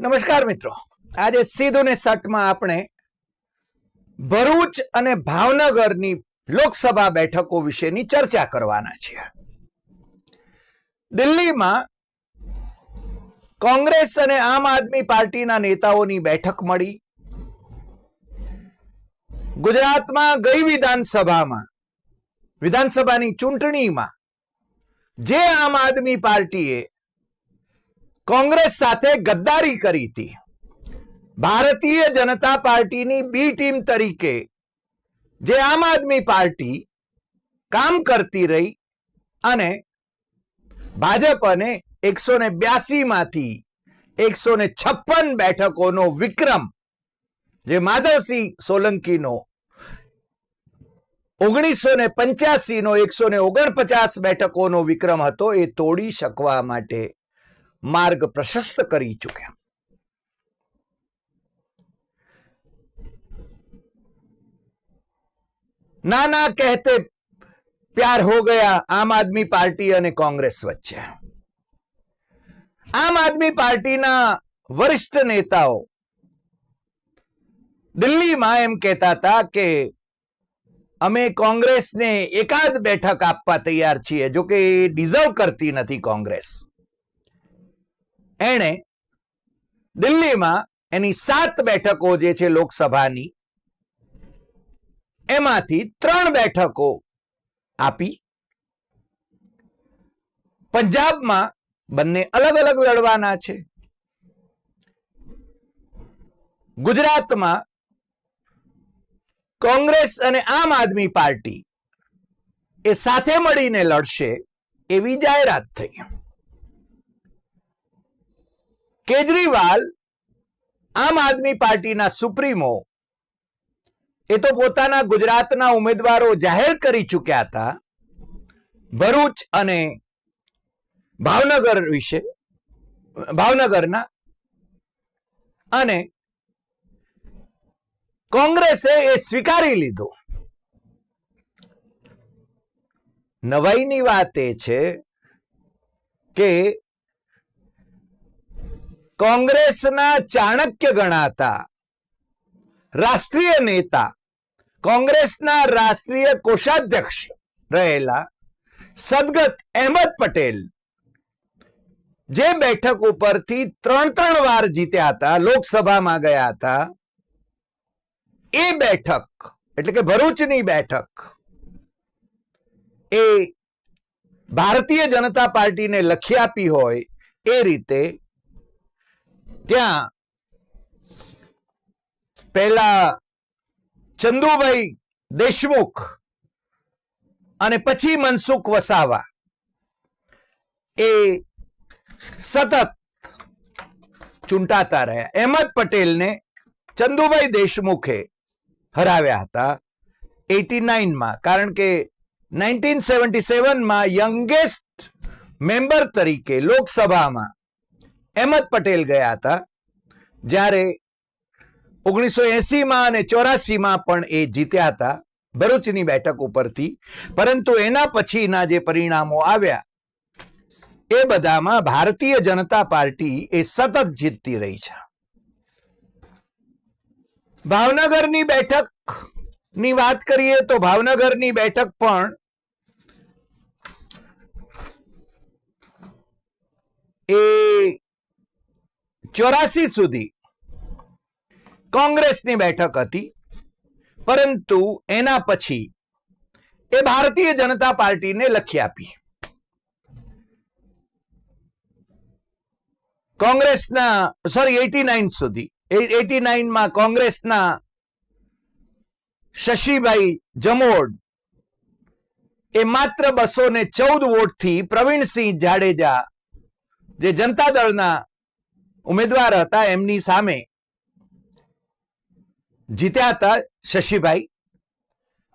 નમસ્કાર મિત્રો. આજે સીધું ને સટમાં આપણે ભરૂચ અને ભાવનગરની લોકસભા બેઠકો વિશેની ચર્ચા કરવાના છીએ. દિલ્હીમાં કોંગ્રેસ અને આમ આદમી પાર્ટીના નેતાઓની બેઠક મળી. ગુજરાતમાં ગઈ વિધાનસભામાં, વિધાનસભાની ચૂંટણીમાં જે આમ આદમી પાર્ટીએ કોંગ્રેસ સાથે ગદ્દારી કરી હતી. ભારતીય જનતા પાર્ટીની બી ટીમ તરીકે જે આમ આદમી પાર્ટી કામ કરતી રહી અને ભાજપને એકસો ને બ્યાસીમાંથી એકસો ને છપ્પન બેઠકોનો વિક્રમ, જે માધવસિંહ સોલંકીનો, ઓગણીસો ને પંચ્યાસી નો એકસો ને ઓગણપચાસ બેઠકોનો વિક્રમ હતો, એ તોડી શકવા માટે માર્ગ પ્રશસ્ત કરી ચૂક્યા ના ના કહેતે પ્યાર હો ગયા આમ આદમી પાર્ટી અને કોંગ્રેસ વચ્ચે આમ આદમી પાર્ટીના વરિષ્ઠ નેતાઓ દિલ્હીમાં એમ કહેતા હતા કે અમે કોંગ્રેસને એકાદ બેઠક આપવા તૈયાર છીએ જો કે એ ડિઝર્વ કરતી નથી કોંગ્રેસ એણે દિલ્હીમાં એની સાત બેઠકો જે છે લોકસભાની, એમાંથી ત્રણ બેઠકો આપી. પંજાબમાં બંને અલગ અલગ લડવાના છે. ગુજરાતમાં કોંગ્રેસ અને આમ આદમી પાર્ટી એ સાથે મળીને લડશે એવી જાહેરાત થઈ. કેજરીવાલ આમ આદમી પાર્ટીના સુપ્રીમો, એ તો પોતાના ગુજરાતના ઉમેદવારો જાહેર કરી ચૂક્યા હતા, ભરૂચ અને ભાવનગર વિશે, ભાવનગરના, અને કોંગ્રેસે એ સ્વીકારી લીધો. નવાઈની વાત એ છે કે કોંગ્રેસના ચાણક્ય ગણાતા. રાષ્ટ્રીય નેતા. કોંગ્રેસના રાષ્ટ્રીય કોષાધ્યક્ષ રહેલા સદગત અહેમદ પટેલ. જે બેઠક ઉપરથી ત્રણ ત્રણ વાર જીત્યા હતા, લોકસભામાં ગયા હતા. એ બેઠક, એટલે કે ભરૂચની બેઠક, એ ભારતીય જનતા પાર્ટીને લખી આપી હોય એ રીતે ત્યાં પહેલા ચંદુભાઈ દેશમુખ અને પછી મનસુખ વસાવા. એ સતત ચૂંટાતા રહ્યા. અહેમદ પટેલને ચંદુભાઈ દેશમુખે હરાવ્યા હતા એટી નાઇનમાં, કારણ કે નાઇન્ટીન સેવન્ટી સેવનમાં યંગેસ્ટ મેમ્બર તરીકે લોકસભામાં અહેમદ પટેલ ગયા હતા, જ્યારે ઓગણીસો એસીમાં અને ચોરાસીમાં પણ એ જીત્યા હતા ભરૂચની બેઠક ઉપરથી. પરંતુ એના પછીના જે પરિણામો આવ્યા, એ બધામાં ભારતીય જનતા પાર્ટી એ સતત જીતતી રહી છે. ભાવનગરની બેઠકની વાત કરીએ તો ભાવનગરની બેઠક પણ એ ચોરાસી સુધી કોંગ્રેસની બેઠક હતી. પરંતુ એના પછી એ ભારતીય જનતા પાર્ટીને લખી આપી. કોંગ્રેસના સોરી એટી નાઇન સુધી. એટી નાઇનમાં કોંગ્રેસના શશીભાઈ જમોડ એ માત્ર બસો ને ચૌદ વોટથી પ્રવીણસિંહ જાડેજા જે જનતા દળના ઉમેદવાર હતા એમની સામે જીત્યા હતા શશીભાઈ.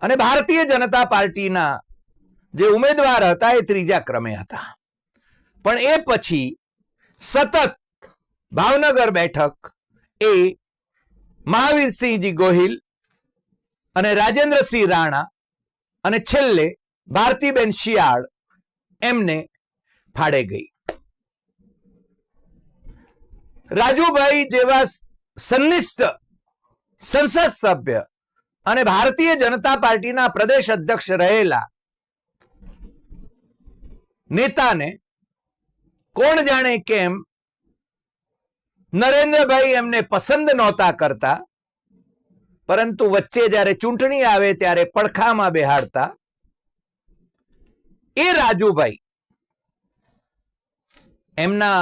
અને ભારતીય જનતા પાર્ટીના જે ઉમેદવાર હતા એ ત્રીજા ક્રમે હતા. પણ એ પછી સતત ભાવનગર બેઠક એ મહાવીરસિંહજી ગોહિલ અને રાજેન્દ્રસિંહ રાણા અને છેલ્લે ભારતીબેન શિયાળ એમને ફાળે ગઈ. રાજુભાઈ જેવા સંનિષ્ઠ સંસદ સભ્ય અને ભારતીય જનતા પાર્ટીના પ્રદેશ અધ્યક્ષ રહેલા નેતાને કોણ જાણે કેમ નરેન્દ્રભાઈ એમને પસંદ નહોતા કરતા, પરંતુ વચ્ચે જ્યારે ચૂંટણી આવે ત્યારે પડખામાં બેહાડતા, એ રાજુભાઈ એમના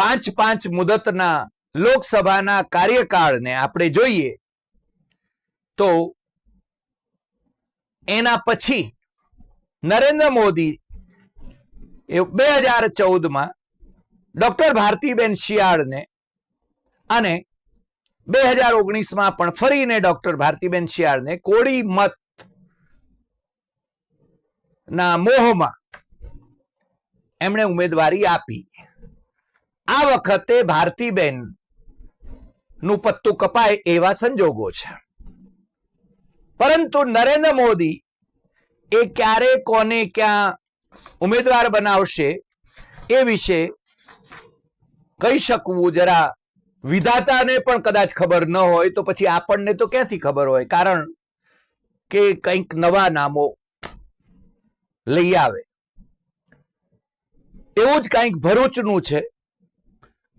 પાંચ પાંચ મુદતના લોકસભાના કાર્યકાળને આપણે જોઈએ તો એના પછી નરેન્દ્ર મોદી બે હજાર ચૌદમાં ડોક્ટર ભારતીબેન શિયાળને અને બે હજાર ઓગણીસમાં પણ ફરીને ડોક્ટર ભારતીબેન શિયાળને કોળી મત ના મોહમાં એમણે ઉમેદવારી આપી. આ વખતે ભારતીબેનનું પત્તું કપાય એવા સંજોગો છે. પરંતુ નરેન્દ્ર મોદી એ ક્યારે કોને ક્યાં ઉમેદવાર બનાવશે એ વિશે કહી શકવું જરા વિધાતાને પણ કદાચ ખબર ન હોય તો પછી આપણને તો ક્યાંથી ખબર હોય? કારણ કે કંઈક નવા નામો લઈ આવે. એવું જ કંઈક ભરૂચનું છે.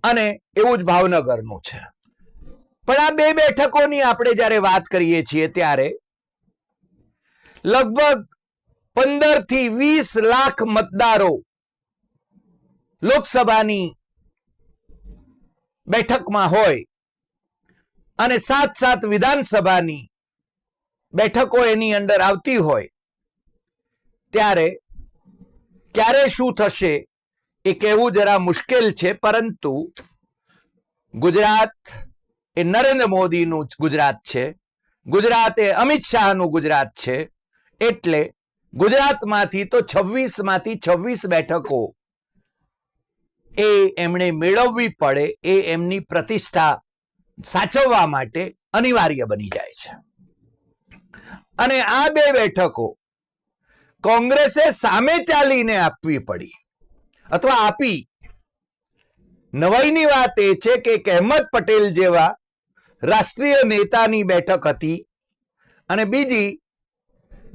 અને એવું જ ભાવનગરનું છે. પણ આ બે બેઠકોની આપણે જ્યારે વાત કરીએ છીએ ત્યારે લગભગ પંદરથી વીસ લાખ મતદારો લોકસભાની બેઠકમાં હોય અને સાત સાત વિધાનસભાની બેઠકો એની અંદર આવતી હોય, ત્યારે ક્યારે શું થશે એ કહેવું જરા મુશ્કેલ છે, પરંતુ ગુજરાત એ નરેન્દ્ર મોદીનું ગુજરાત છે. ગુજરાત એ અમિત શાહનું ગુજરાત છે. એટલે ગુજરાતમાંથી તો છવ્વીસમાંથી છવ્વીસ બેઠકો એ એમણે મેળવવી પડે, એ એમની પ્રતિષ્ઠા સાચવવા માટે અનિવાર્ય બની જાય છે. અને આ બે બેઠકો કોંગ્રેસે સામે ચાલીને આપવી પડી. અથવા આપી. નવાઈની વાત એ છે કે અહેમદ પટેલ જેવા રાષ્ટ્રીય નેતાની બેઠક હતી અને બીજી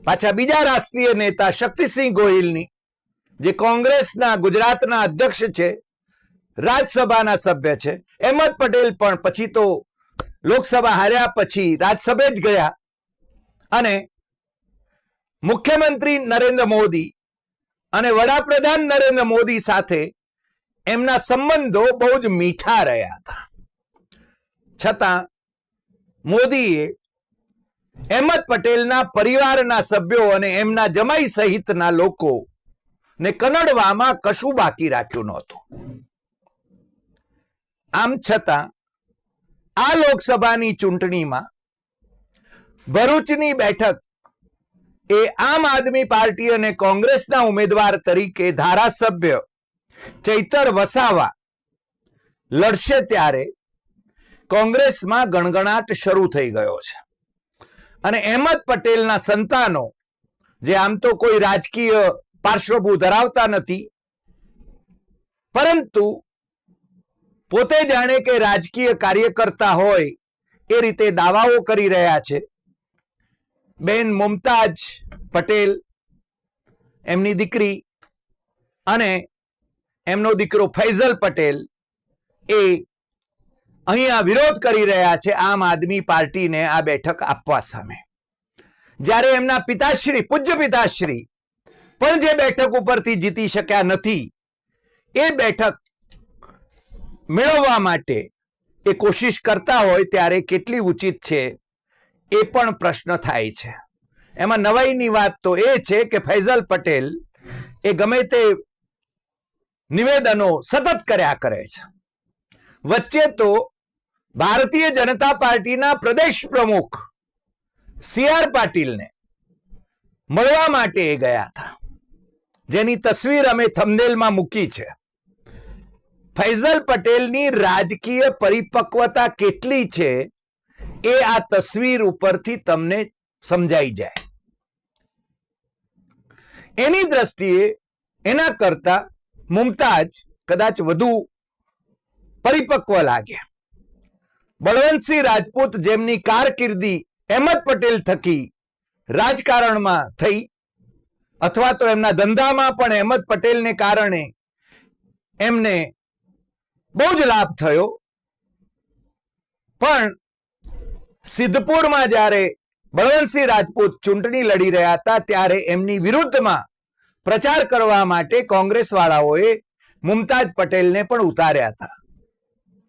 પાછા બીજા રાષ્ટ્રીય નેતા શક્તિસિંહ ગોહિલની, જે કોંગ્રેસના ગુજરાતના અધ્યક્ષ છે, રાજ્યસભાના સભ્ય છે. અહેમદ પટેલ પણ પછી તો લોકસભા હાર્યા, પછી રાજ્યસભે જ ગયા અને મુખ્યમંત્રી નરેન્દ્ર મોદી અને વડાપ્રધાન નરેન્દ્ર મોદી સાથે એમના સંબંધો બહુ જ મીઠા રહ્યા હતા. છતાં મોદીએ અહેમદ પટેલના પરિવારના સભ્યો અને એમના જમાઈ સહિતના લોકો ને કનડવામાં કશું બાકી રાખ્યું નહોતું. આમ છતાં આ લોકસભાની ચૂંટણીમાં ભરૂચની બેઠક એ આમ આદમી પાર્ટી અને કોંગ્રેસના ઉમેદવાર તરીકે ધારાસભ્ય ચૈતર વસાવા લડશે ત્યારે કોંગ્રેસમાં ગણગણાટ શરૂ થઈ ગયો છે. અને અહેમદ પટેલના સંતાનો, જે આમ તો કોઈ રાજકીય પાર્શ્વભૂ ધરાવતા નથી, પરંતુ પોતે જાણે કે રાજકીય કાર્યકર્તા હોય એ રીતે દાવાઓ કરી રહ્યા છે. બેન મુમતાજ પટેલ, એમની દીકરી અને એમનો દીકરો ફૈઝલ પટેલ એ અહીંયા વિરોધ કરી રહ્યા છે આમ આદમી પાર્ટીને આ બેઠક આપવા સામે. જ્યારે એમના પિતાશ્રી, પૂજ્ય પિતાશ્રી પણ જે બેઠક ઉપરથી જીતી શક્યા નથી, એ બેઠક મેળવવા માટે એ કોશિશ કરતા હોય ત્યારે કેટલી ઉચિત છે એ પણ પ્રશ્ન થાય છે. એમાં નવાઈની વાત તો એ છે કે ફૈઝલ પટેલ એ ગમે તે નિવેદનો સતત કર્યા કરે છે. વચ્ચે તો ભારતીય જનતા પાર્ટીના પ્રદેશ પ્રમુખ સી આર પાટીલને મળવા માટે એ ગયા હતા. જેની તસવીર અમે થમદેલમાં મૂકી છે. ફૈઝલ પટેલની રાજકીય પરિપક્વતા કેટલી છે એ આ તસવીર ઉપરથી તમને સમજાઈ જાય. એની દ્રષ્ટિએ એના કરતા મુમતાજ કદાચ વધુ પરિપક્વ લાગ્યા બળવંતસિંહ રાજપૂત જેમની કારકિર્દી અહેમદ પટેલ થકી રાજકારણમાં થઈ, અથવા તો એમના ધંધામાં પણ અહેમદ પટેલને કારણે એમને બહુ જ લાભ થયો. પણ સિદ્ધપુરમાં જ્યારે બળવંતસિંહ રાજપૂત ચૂંટણી લડી રહ્યા હતા, ત્યારે એમની વિરુદ્ધમાં પ્રચાર કરવા માટે કોંગ્રેસ વાળાઓએ મુમતાજ પટેલને પણ ઉતાર્યા હતા.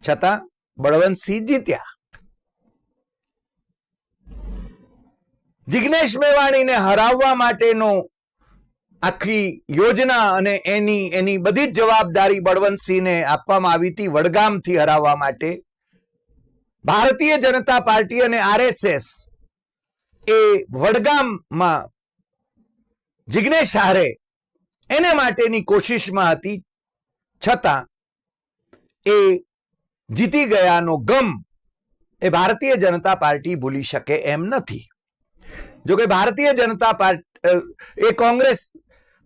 છતાં બળવંતસિંહ જીત્યા. જિગ્નેશ મેવાણીને હરાવવા માટેનો આખી યોજના અને એની એની બધી જ જવાબદારી બળવંતસિંહને આપવામાં આવી હતી, વડગામથી હરાવવા માટે. ભારતીય જનતા પાર્ટી અને આરએસએસ એ વડગામમાં જિગ્નેશ હારે એને માટેની કોશિશમાં હતી, છતાં એ જીતી ગયાનો ગમ એ ભારતીય જનતા પાર્ટી ભૂલી શકે એમ નથી. જો કે ભારતીય જનતા પાર્ટી એ કોંગ્રેસ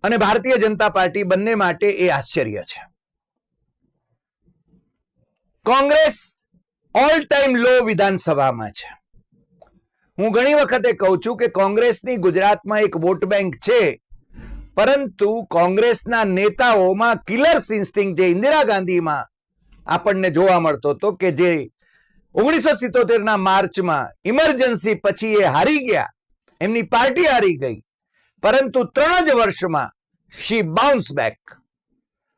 અને ભારતીય જનતા પાર્ટી બંને માટે એ આશ્ચર્ય છે. કોંગ્રેસ ઓલ ટાઈમ લો વિધાનસભામાં છે. હું ઘણી વખતે કહું છું કે કોંગ્રેસની ગુજરાતમાં એક વોટ બેંક છે, પરંતુ કોંગ્રેસના નેતાઓમાં કિલર સિન્સ્ટિંગ જે ઇન્દિરા ગાંધીમાં આપણને જોવા મળતો હતો કે જે ઓગણીસો સિત્તોતેરના માર્ચમાં ઇમરજન્સી પછી એ હારી ગયા, એમની પાર્ટી હારી ગઈ, પરંતુ ત્રણ જ વર્ષમાં she bounce back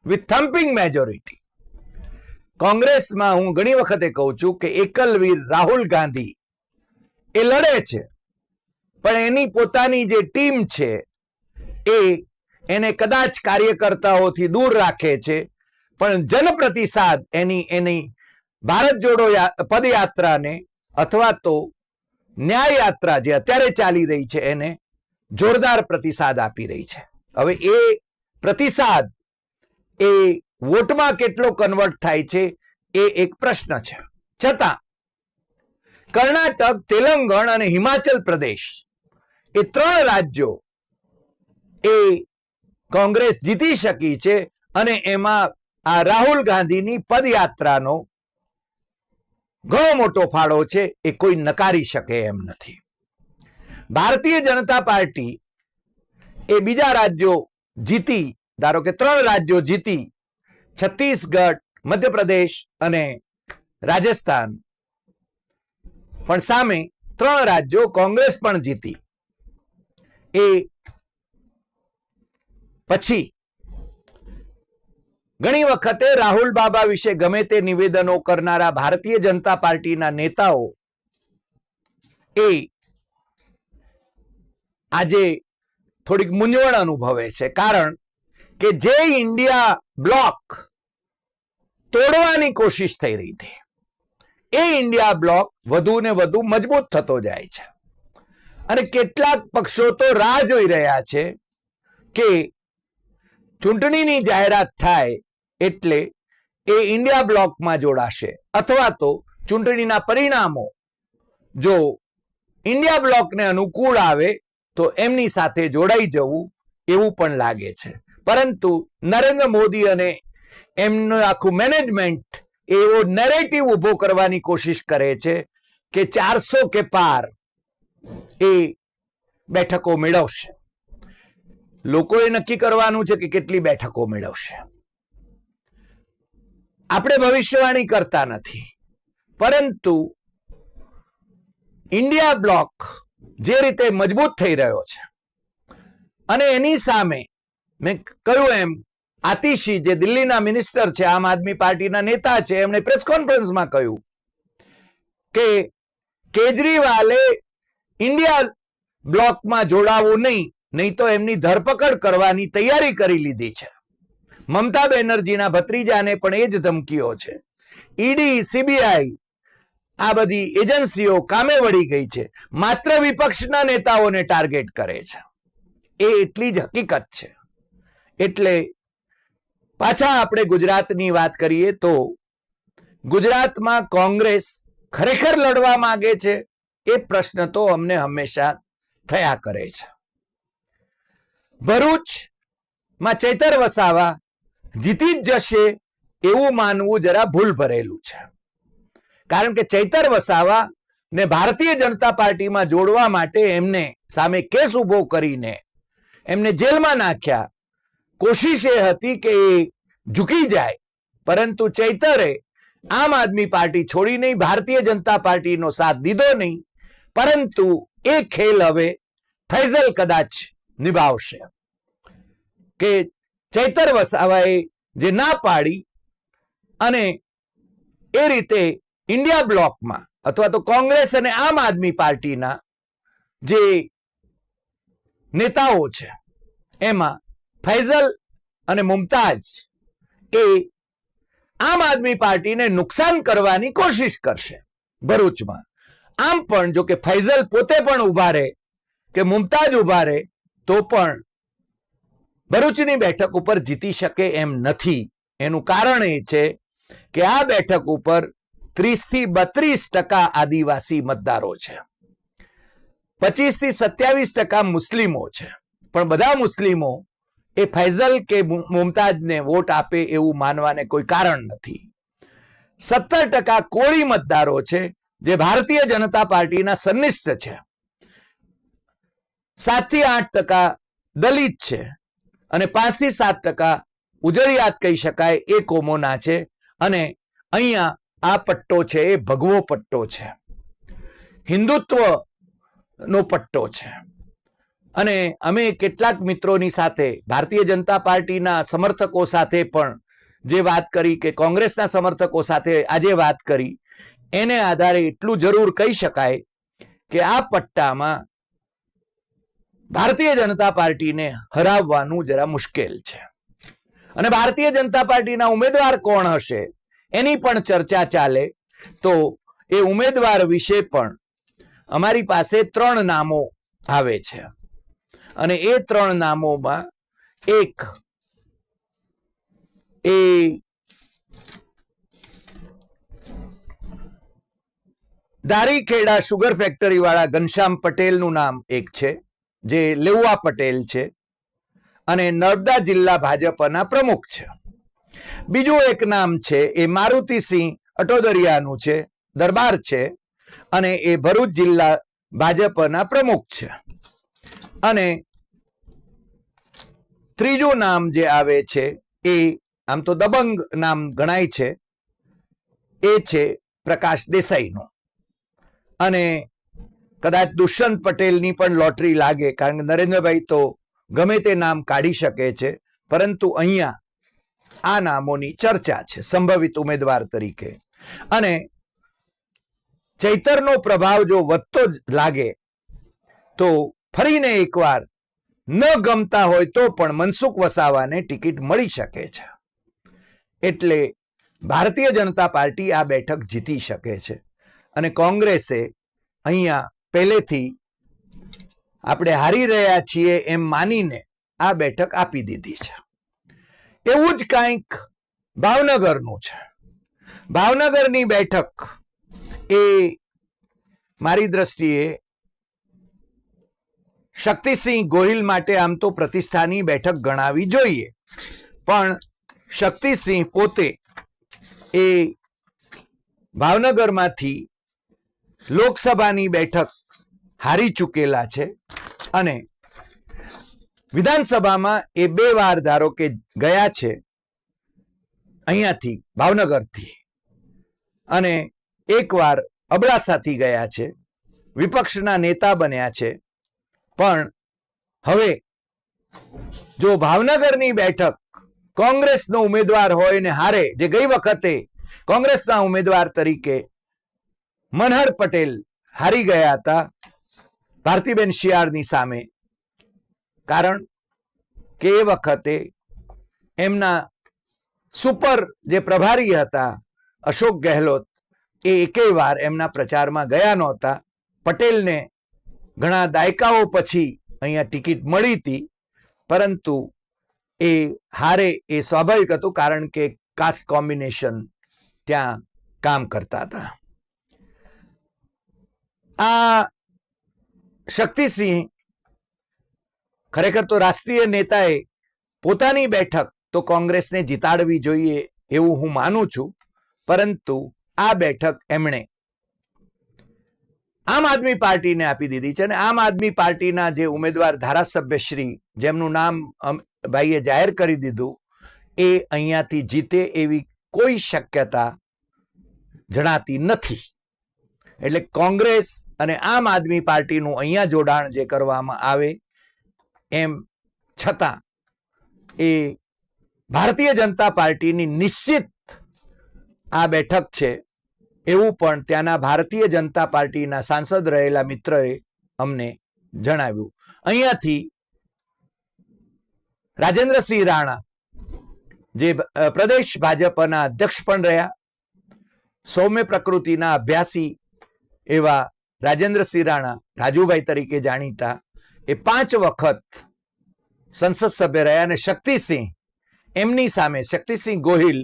with thumping majority કોંગ્રેસમાં હું ઘણી વખતે કહું છું કે એકલવીર રાહુલ ગાંધી એ લડે છે, પણ એની પોતાની જે ટીમ છે એ એને કદાચ કાર્યકર્તાઓથી દૂર રાખે છે, પણ જનપ્રતિસાદ એની એની ભારત જોડો પદયાત્રાને અથવા તો ન્યાય યાત્રા જે અત્યારે ચાલી રહી છે એને જોરદાર પ્રતિસાદ આપી રહી છે. હવે એ પ્રતિસાદ એ વોટમાં કેટલો કન્વર્ટ થાય છે એ એક પ્રશ્ન છે. છતાં, કર્ણાટક, તેલંગણ અને હિમાચલ પ્રદેશ એ ત્રણ રાજ્યો એ કોંગ્રેસ જીતી શકી છે અને એમાં આ રાહુલ ગાંધીની પદયાત્રાનો ઘણો મોટો ફાળો છે એ કોઈ નકારી શકે એમ નથી. ભારતીય જનતા પાર્ટી એ બીજા રાજ્યો જીતી, ધારો કે ત્રણ રાજ્યો જીતી છત્તીસગઢ, મધ્યપ્રદેશ અને રાજસ્થાન. પણ સામે ત્રણ રાજ્યો કોંગ્રેસ પણ જીતી. એ પછી ઘણી વખતે રાહુલ બાબા વિશે ગમે તે નિવેદનો કરનારા ભારતીય જનતા પાર્ટીના નેતાઓ એ આજે થોડીક મૂંઝવણ અનુભવે છે. કારણ કે જે ઇન્ડિયા બ્લોક તોડવાની કોશિશ થઈ રહી હતી એ ઇન્ડિયા બ્લોક વધુ ને વધુ મજબૂત થતો જાય છે. અને કેટલાક પક્ષો તો રાહ જોઈ રહ્યા છે કે ચૂંટણીની જાહેરાત થાય એટલે એ ઇન્ડિયા બ્લોકમાં જોડાશે. અથવા તો ચૂંટણીના પરિણામો જો ઇન્ડિયા બ્લોકને અનુકૂળ આવે તો એમની સાથે જોડાઈ જવું એવું પણ લાગે છે. પરંતુ નરેન્દ્ર મોદી અને એમનું આખું મેનેજમેન્ટ એવો નેરેટિવ ઊભો કરવાની કોશિશ કરે છે કે ચારસો કે પાર એ બેઠકો મેળવશે. લોકોએ નક્કી કરવાનું છે કે કેટલી બેઠકો મેળવશે. આપણે ભવિષ્યવાણી કરતા નથી. પરંતુ ઇન્ડિયા બ્લોક જે રીતે મજબૂત થઈ રહ્યો છે અને એની સામે મેં કહ્યું એમ, આતિશી જે દિલ્હીના મિનિસ્ટર છે, આમ આદમી પાર્ટીના નેતા છે, એમણે પ્રેસ કોન્ફરન્સમાં કહ્યું કે કેજરીવાલે ઇન્ડિયા બ્લોકમાં જોડાવું નહીં નહીં તો એમની ધરપકડ કરવાની તૈયારી કરી લીધી છે. મમતા બેનર્જીના ભત્રીજાને પણ એ જ ધમકીઓ છે. ઈડી, સીબીઆઈ, આ બધી એજન્સીઓ કામે વળી ગઈ છે. માત્ર વિપક્ષના નેતાઓને ટાર્ગેટ કરે છે. એ એટલી જ હકીકત છે. એટલે પાછા આપણે ગુજરાતની વાત કરીએ તો ગુજરાતમાં કોંગ્રેસ ખરેખર લડવા માંગે છે એ પ્રશ્ન તો અમને હંમેશા થયા કરે છે. ભરૂચમાં ચૈતર વસાવા જીતી જ જશે એવું માનવું જરા ભૂલ ભરેલું છે. કારણ કે ચૈતર વસાવા ને ભારતીય જનતા પાર્ટીમાં જોડવા માટે એમને સામે કેસ ઊભો કરીને એમને જેલમાં નાખ્યા કોશિશ એ હતી કે એ ઝૂકી જાય. પરંતુ ચૈતરે આમ આદમી પાર્ટી છોડી નહીં, ભારતીય જનતા પાર્ટીનો સાથ દીધો નહીં. પરંતુ એ ખેલ હવે ફૈઝલ કદાચ નિભાવશે. કે ચૈતર વસાવાએ જે ના પાડી અને એ રીતે ઇન્ડિયા બ્લોકમાં અથવા તો કોંગ્રેસ અને આમ આદમી પાર્ટીના જે નેતાઓ છે, એમાં ફૈઝલ અને મુમતાજ એ આમ આદમી પાર્ટીને નુકસાન કરવાની કોશિશ કરશે ભરૂચમાં. આમ પણ જો કે ફૈઝલ પોતે પણ ઊભા રહે કે મુમતાજ ઊભા રહે તો પણ ભરૂચની બેઠક ઉપર જીતી શકે એમ નથી. એનું કારણ એ છે કે આ બેઠક ઉપર ત્રીસથી બત્રીસ ટકા આદિવાસી મતદારો છે. પચીસથી સત્યાવીસ ટકા મુસ્લિમો છે. પણ બધા મુસ્લિમો એ ફૈઝલ કે મુમતાજને વોટ આપે એવું માનવાને કોઈ કારણ નથી. સત્તર ટકા કોળી મતદારો છે જે ભારતીય જનતા પાર્ટીના સન્નિષ્ઠ છે. સાતથી આઠ ટકા દલિત છે અને પાંચથી સાત ટકા ઉજળિયાત કહી શકાય એ કોમોના છે અને અહીંયા આ પટ્ટો છે એ ભગવો પટ્ટો છે. હિન્દુત્વ નો પટ્ટો છે. અને અમે કેટલાક મિત્રોની સાથે, ભારતીય જનતા પાર્ટીના સમર્થકો સાથે પણ જે વાત કરી કે કોંગ્રેસના સમર્થકો સાથે આજે વાત કરી, એને આધારે એટલું જરૂર કહી શકાય કે આ પટ્ટામાં ભારતીય જનતા પાર્ટીને હરાવવાનું જરા મુશ્કેલ છે. અને ભારતીય જનતા પાર્ટીના ઉમેદવાર કોણ હશે, એની પણ ચર્ચા ચાલે. તો એ ઉમેદવાર વિશે પણ અમારી પાસે ત્રણ નામો આવે છે. અને એ ત્રણ નામોમાં એક એ દારીખેડા સુગર ફેક્ટરી વાળા ઘનશ્યામ પટેલનું નામ એક છે, જે લેઉવા પટેલ છે અને નર્મદા જિલ્લા ભાજપના પ્રમુખ છે. બીજું એક નામ છે, એ મારુતિસિંહ અટોદરિયાનું છે, દરબાર છે અને એ ભરૂચ જિલ્લા ભાજપના પ્રમુખ છે. અને ત્રીજું નામ જે આવે છે, એ આમ તો દબંગ નામ ગણાય છે, એ છે પ્રકાશ દેસાઈનું. અને કદાચ દુષ્યંત પટેલની પણ લોટરી લાગે, કારણ કે નરેન્દ્રભાઈ તો ગમે તે નામ કાઢી શકે છે, પરંતુ અહીંયા આ નામોની ચર્ચા છે, સંભવિત ઉમેદવાર તરીકે. અને ચૈતરનો પ્રભાવ જો વધતો જ લાગે, તો ફરીને એકવાર ન ગમતા હોય તો પણ મનસુખ વસાવાને ટિકિટ મળી શકે છે. એટલે ભારતીય જનતા પાર્ટી આ બેઠક જીતી શકે છે અને કોંગ્રેસે અહીંયા પહેલેથી આપણે હારી રહ્યા છીએ એમ માનીને આ બેઠક આપી દીધી છે. એવું જ કાંઈક ભાવનગરનું છે. ભાવનગરની બેઠક એ મારી દ્રષ્ટિએ શક્તિસિંહ ગોહિલ માટે આમ તો પ્રતિષ્ઠાની બેઠક ગણાવી જોઈએ. પણ શક્તિસિંહ પોતે એ ભાવનગરમાંથી લોકસભાની બેઠક હારી ચૂકેલા છે અને વિધાનસભામાં એ બે વાર ધારો કે ગયા છે અહીંયાથી ભાવનગરથી અને એકવાર અબડાસાથી ગયા છે. વિપક્ષના નેતા બન્યા છે. પણ હવે જો ભાવનગરની બેઠક કોંગ્રેસનો ઉમેદવાર હોય ને હારે, જે ગઈ વખતે કોંગ્રેસના ઉમેદવાર તરીકે મનહર પટેલ હારી ગયા હતા, ભારતીબેન શિયાળની સામે. કારણ કે એ વખતે એમના સુપર જે પ્રભારી હતા, અશોક ગહેલોત, એ એકેય વાર એમના પ્રચારમાં ગયા નહોતા. પટેલને ઘણા દાયકાઓ પછી અહીંયા ટિકિટ મળી હતી, પરંતુ એ હારે એ સ્વાભાવિક હતું કારણ કે કાસ્ટ કોમ્બિનેશન ત્યાં કામ કરતા હતા. આ શક્તિસિંહ ખરેખર તો રાષ્ટ્રીય નેતાએ પોતાની બેઠક તો કોંગ્રેસને જીતાડવી જોઈએ એવું હું માનું છું, પરંતુ આ બેઠક એમણે આમ આદમી પાર્ટીને આપી દીધી છે અને આમ આદમી પાર્ટીના જે ઉમેદવાર ધારાસભ્ય શ્રી, જેમનું નામ ભાઈએ જાહેર કરી દીધું, એ અહીંયાથી જીતે એવી કોઈ શક્યતા જણાતી નથી. એટલે કોંગ્રેસ અને આમ આદમી પાર્ટીનું અહીંયા જોડાણ જે કરવામાં આવે, એમ છતાં એ ભારતીય જનતા પાર્ટીની નિશ્ચિત આ બેઠક છે એવું પણ ત્યાંના ભારતીય જનતા પાર્ટીના સાંસદ રહેલા મિત્રએ અમને જણાવ્યું. અહીંયાથી રાજેન્દ્રસિંહ રાણા, જે પ્રદેશ ભાજપના અધ્યક્ષ પણ રહ્યા, સૌમ્ય પ્રકૃતિના અભ્યાસી એવા રાજેન્દ્રસિંહ રાણા રાજુભાઈ તરીકે જાણીતા, એ પાંચ વખત સંસદ સભ્ય રહ્યા અને શક્તિસિંહ, એમની સામે શક્તિસિંહ ગોહિલ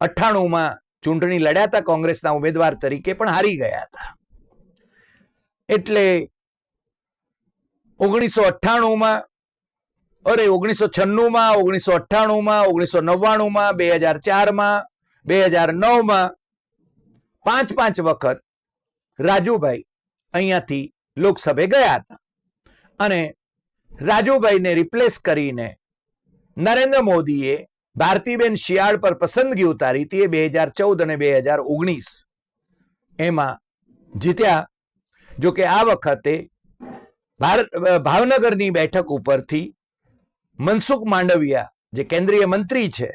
અઠ્ઠાણુંમાં ચૂંટણી લડ્યા હતા કોંગ્રેસના ઉમેદવાર તરીકે પણ હારી ગયા હતા. એટલે ઓગણીસો અઠ્ઠાણુંમાં, અરે ઓગણીસો છન્નુંમાં, ઓગણીસો અઠ્ઠાણુંમાં, ઓગણીસો નવ્વાણુંમાં, બે હજાર ચારમાં, બે હજાર નવમાં પાંચ પાંચ વખત રાજુભાઈ અહીંયાથી લોકસભે ગયા હતા. અને રાજુભાઈને રિપ્લેસ કરીને નરેન્દ્ર મોદીએ ભારતીબેન શિયાળ પર પસંદગી ઉતારી હતી એ બે હજાર ચૌદ અને બે હજાર ઓગણીસ. એમાં જીત્યા. જો કે આ વખતે ભાવનગરની બેઠક ઉપરથી મનસુખ માંડવિયા, જે કેન્દ્રીય મંત્રી છે,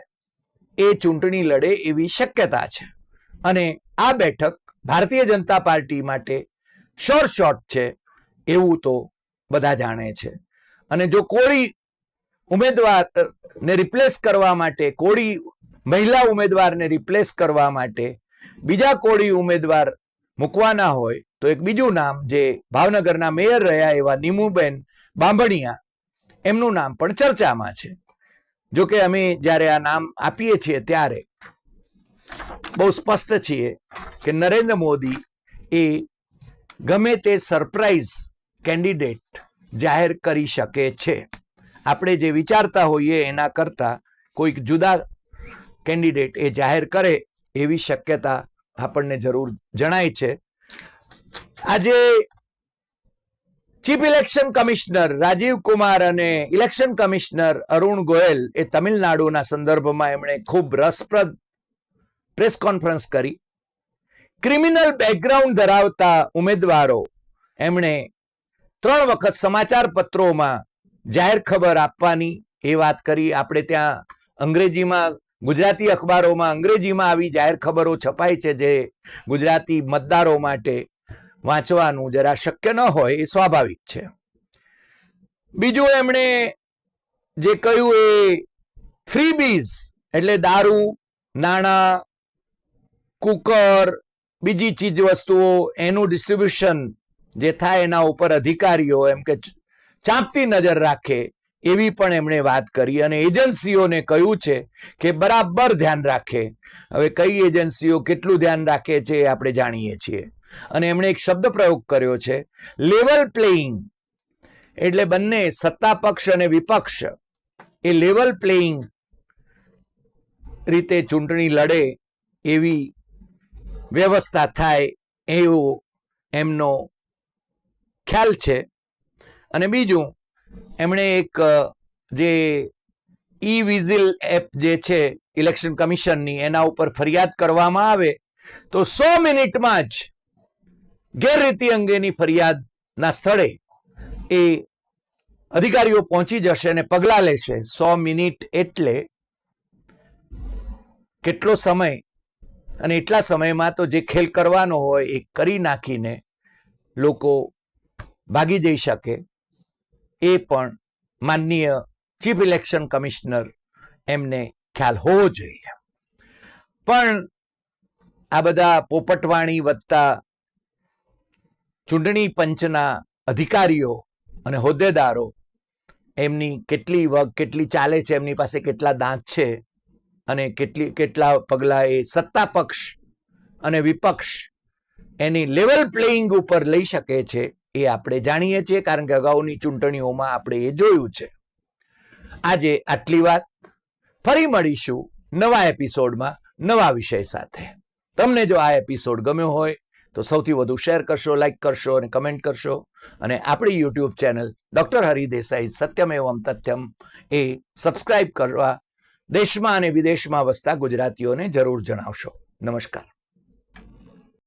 એ ચૂંટણી લડે એવી શક્યતા છે. અને આ બેઠક ભારતીય જનતા પાર્ટી માટે શોર્ટ શોર્ટ છે એવું તો બધા જાણે છે. અને જો કોળી ઉમેદવાર ને રિપ્લેસ કરવા માટે, કોળી મહિલા ઉમેદવારને રિપ્લેસ કરવા માટે બીજા કોળી ઉમેદવાર મૂકવાના હોય, તો એક બીજું નામ જે ભાવનગરના મેયર રહ્યા એવા નીમુબેન બાંભણિયા, એમનું નામ પણ ચર્ચામાં છે. જો કે અમે જ્યારે આ નામ આપીએ છીએ ત્યારે બહુ સ્પષ્ટ છીએ કે નરેન્દ્ર મોદી એ ગમે તે સરપ્રાઈઝ કેન્ડિડેટ જાહેર કરી શકે છે. આપણે જે વિચારતા હોઈએ એના કરતા કોઈક જુદા કેન્ડિડેટ એ જાહેર કરે એવી શક્યતા આપણને જરૂર જણાય છે. આજે chief election commissioner Rajiv Kumar અને ઇલેક્શન કમિશનર અરુણ ગોયલ એ તમિલનાડુના સંદર્ભમાં એમણે ખૂબ રસપ્રદ પ્રેસ કોન્ફરન્સ કરી. ક્રિમિનલ બેકગ્રાઉન્ડ ધરાવતા ઉમેદવારો એમણે ત્રણ વખત સમાચાર પત્રોમાં જાહેર ખબર આપવાની એ વાત કરી. આપણે ત્યાં અંગ્રેજીમાં, ગુજરાતી અખબારોમાં અંગ્રેજીમાં આવી જાહેર ખબરો છપાય છે જે ગુજરાતી મતદારો માટે વાંચવાનું જરા શક્ય ન હોય એ સ્વાભાવિક છે. બીજું એમણે જે કહ્યું એ ફ્રીબીઝ એટલે દારૂ, નાણાં, કુકર, બીજી ચીજ વસ્તુઓ એનું ડિસ્ટ્રીબ્યુશન જે થાય એના ઉપર અધિકારીઓ એમ કે ચાંપતી નજર રાખે એવી પણ એમણે વાત કરી અને એજન્સીઓને કહ્યું છે કે બરાબર ધ્યાન રાખે. હવે કઈ એજન્સીઓ કેટલું ધ્યાન રાખે છે એ આપણે જાણીએ છીએ. અને એમણે એક શબ્દ પ્રયોગ કર્યો છે લેવલ પ્લેઇંગ એટલે બંને, સત્તા પક્ષ અને વિપક્ષ, એ લેવલ પ્લેઇંગ રીતે ચૂંટણી લડે એવી વ્યવસ્થા થાય એવો એમનો ખ્યાલ છે. અને બીજું, એમણે એક જે ઈ વિઝિલ એપ જે છે, ઇલેક્શન કમિશનની, એના ઉપર ફરિયાદ કરવામાં આવે, તો સો મિનિટમાં જ ગેરરીતિ અંગેની ફરિયાદના સ્થળે એ અધિકારીઓ પહોંચી જશે અને પગલાં લેશે. સો મિનિટ એટલે કેટલો સમય અને એટલા સમયમાં તો જે ખેલ કરવાનો હોય એ કરી નાખીને લોકો ભાગી જઈ શકે. એ પણ માનનીય ચીફ ઇલેક્શન કમિશનર એમને ખ્યાલ હોવો જોઈએ. પણ આ બધા પોપટવાણી વત્તા ચૂંટણી પંચના અધિકારીઓ અને હોદ્દેદારો એમની કેટલી વગ, કેટલી ચાલે છે, એમની પાસે કેટલા દાંત છે અને કેટલી, કેટલા પગલાં એ સત્તા પક્ષ અને વિપક્ષ એની લેવલ પ્લેઇંગ ઉપર લઈ શકે છે. એ આપણે જાણીએ છીએ કારણ કે અગાઉની ચૂંટણીઓમાં આપણે એ જોયું છે. આજે આટલી વાત. ફરી મળીશું નવા એપિસોડમાં નવા વિષય સાથે. તમને જો આ એપિસોડ ગમ્યો હોય તો સૌથી વધુ શેર કરશો, લાઈક કરશો અને કમેન્ટ કરશો. અને આપણી યુટ્યુબ ચેનલ ડૉક્ટર હરિદેસાઈ સત્યમ એવમ તથ્યમ એ સબસ્ક્રાઇબ કરવા દેશમાં અને વિદેશમાં વસતા ગુજરાતીઓને જરૂર જણાવશો. નમસ્કાર.